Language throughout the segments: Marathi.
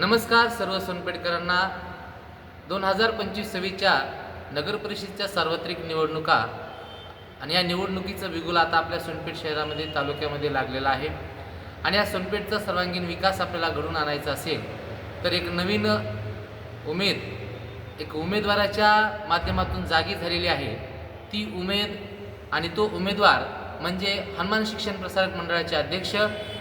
नमस्कार सर्व सोनपेठकरांना दोन हजार पंचवीस सव्वीसच्या नगरपरिषदच्या सार्वत्रिक निवडणुका आणि या निवडणुकीचं बिगुल आता आपल्या सोनपेठ शहरामध्ये तालुक्यामध्ये लागलेला आहे. आणि या सोनपेठचा सर्वांगीण विकास आपल्याला घडून आणायचा असेल तर एक नवीन उमेद एक उमेदवाराच्या माध्यमातून जागी झालेली आहे. ती उमेद आणि तो उमेदवार म्हणजे हनुमान शिक्षण प्रसारक मंडळाचे अध्यक्ष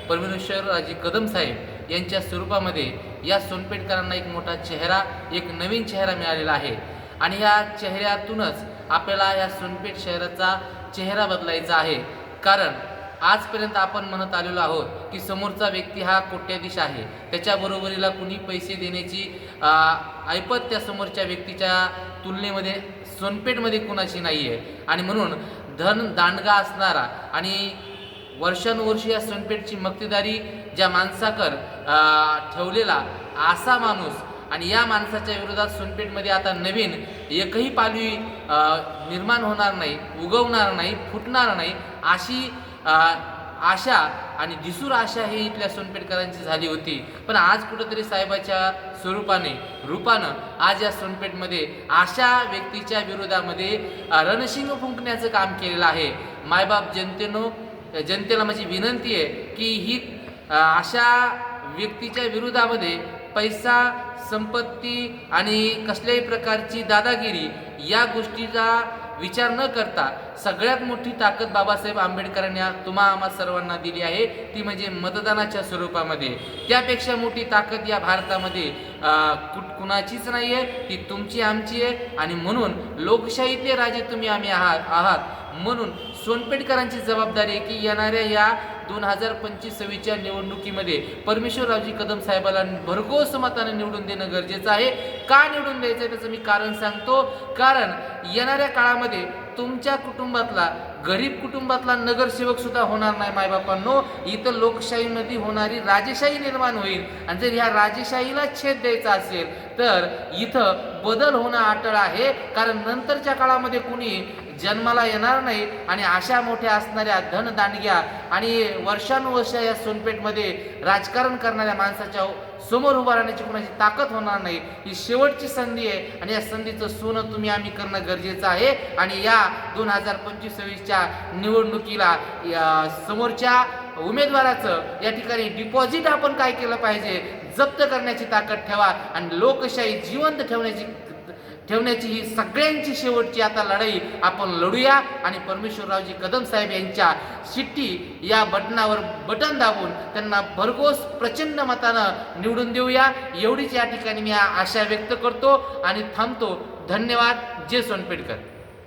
परमेश्वरराजी कदम साहेब. यांच्या स्वरूपामध्ये या सोनपेठकरांना एक मोठा चेहरा एक नवीन चेहरा मिळालेला आहे. आणि या चेहऱ्यातूनच आपल्याला या सोनपेठ शहराचा चेहरा बदलायचा आहे. कारण आजपर्यंत आपण म्हणत आलेलो आहोत की समोरचा व्यक्ती हा कोट्याधीश आहे. त्याच्याबरोबरीला कुणी पैसे देण्याची ऐपत त्या समोरच्या व्यक्तीच्या तुलनेमध्ये सोनपेठमध्ये कुणाची नाही आहे आणि म्हणून धन दांडगा असणारा आणि वर्षानुवर्षी या सोनपेठची मक्तेदारी ज्या माणसाकर ठेवलेला असा माणूस आणि या माणसाच्या विरोधात सोनपेठमध्ये आता नवीन एकही पालवी निर्माण होणार नाही उगवणार नाही फुटणार नाही अशी आशा आणि दिसूर आशा ही इथल्या सोनपेठकरांची झाली होती. पण आज कुठंतरी साहेबाच्या स्वरूपाने रूपानं आज या सोनपेठमध्ये अशा व्यक्तीच्या विरोधामध्ये रणशिंग फुंकण्याचं काम केलेलं आहे. मायबाप जनतेनो जनतेला माझी विनंती आहे की ही अशा व्यक्तीच्या विरोधामध्ये पैसा संपत्ती आणि कसल्याही प्रकारची दादागिरी या गोष्टीचा विचार न करता सगळ्यात मोठी ताकद बाबासाहेब आंबेडकरांनी तुम्हा आम्हा सर्वांना दिली आहे. ती म्हणजे मतदानाच्या स्वरूपामध्ये. त्यापेक्षा मोठी ताकद या भारतामध्ये कुठ कुणाचीच नाही आहे ती तुमची आमची आहे. आणि म्हणून लोकशाहीतले राजे तुम्ही आम्ही आहात आहात. म्हणून सोनपेठकरांची जबाबदारी आहे की येणाऱ्या या दोन हजार पंचवीस सव्वीसच्या निवडणुकीमध्ये परमेश्वररावजी कदम साहेबाला भरघोस मताने निवडून देणं गरजेचं आहे. का निवडून द्यायचं आहे त्याचं मी कारण सांगतो. कारण येणाऱ्या काळामध्ये तुमच्या कुटुंबातला गरीब कुटुंबातला नगरसेवक सुद्धा होणार नाही मायबापांनो. इथं लोकशाहीमध्ये होणारी राजेशाही निर्माण होईल. आणि जर ह्या राजेशाहीला छेद द्यायचा असेल तर इथं बदल होणं अटळ आहे. कारण नंतरच्या काळामध्ये कुणी जन्माला येणार नाही. आणि अशा मोठ्या असणाऱ्या धनदांडग्या आणि वर्षानुवर्ष या सोनपेठमध्ये राजकारण करणाऱ्या माणसाच्या समोर उभा राहण्याची कुणाची ताकद होणार नाही ही शेवटची संधी आहे. आणि या संधीचं सोनं तुम्ही आम्ही करणं गरजेचं आहे. आणि या दोन हजार पंचवीस सव्वीसच्या निवडणुकीला समोरच्या उमेदवाराचं या ठिकाणी डिपॉझिट आपण काय केलं पाहिजे? जप्त करण्याची ताकद ठेवा आणि लोकशाही जिवंत ठेवण्याची ठेवण्याची ही सगळ्यांची शेवटची आता लढाई आपण लढूया. आणि परमेश्वररावजी कदम साहेब यांच्या शिट्टी या बटनावर बटन दाबून त्यांना भरघोस प्रचंड मतानं निवडून देऊया. एवढीच या ठिकाणी मी आशा व्यक्त करतो आणि थांबतो. धन्यवाद. जय सोनपेडकर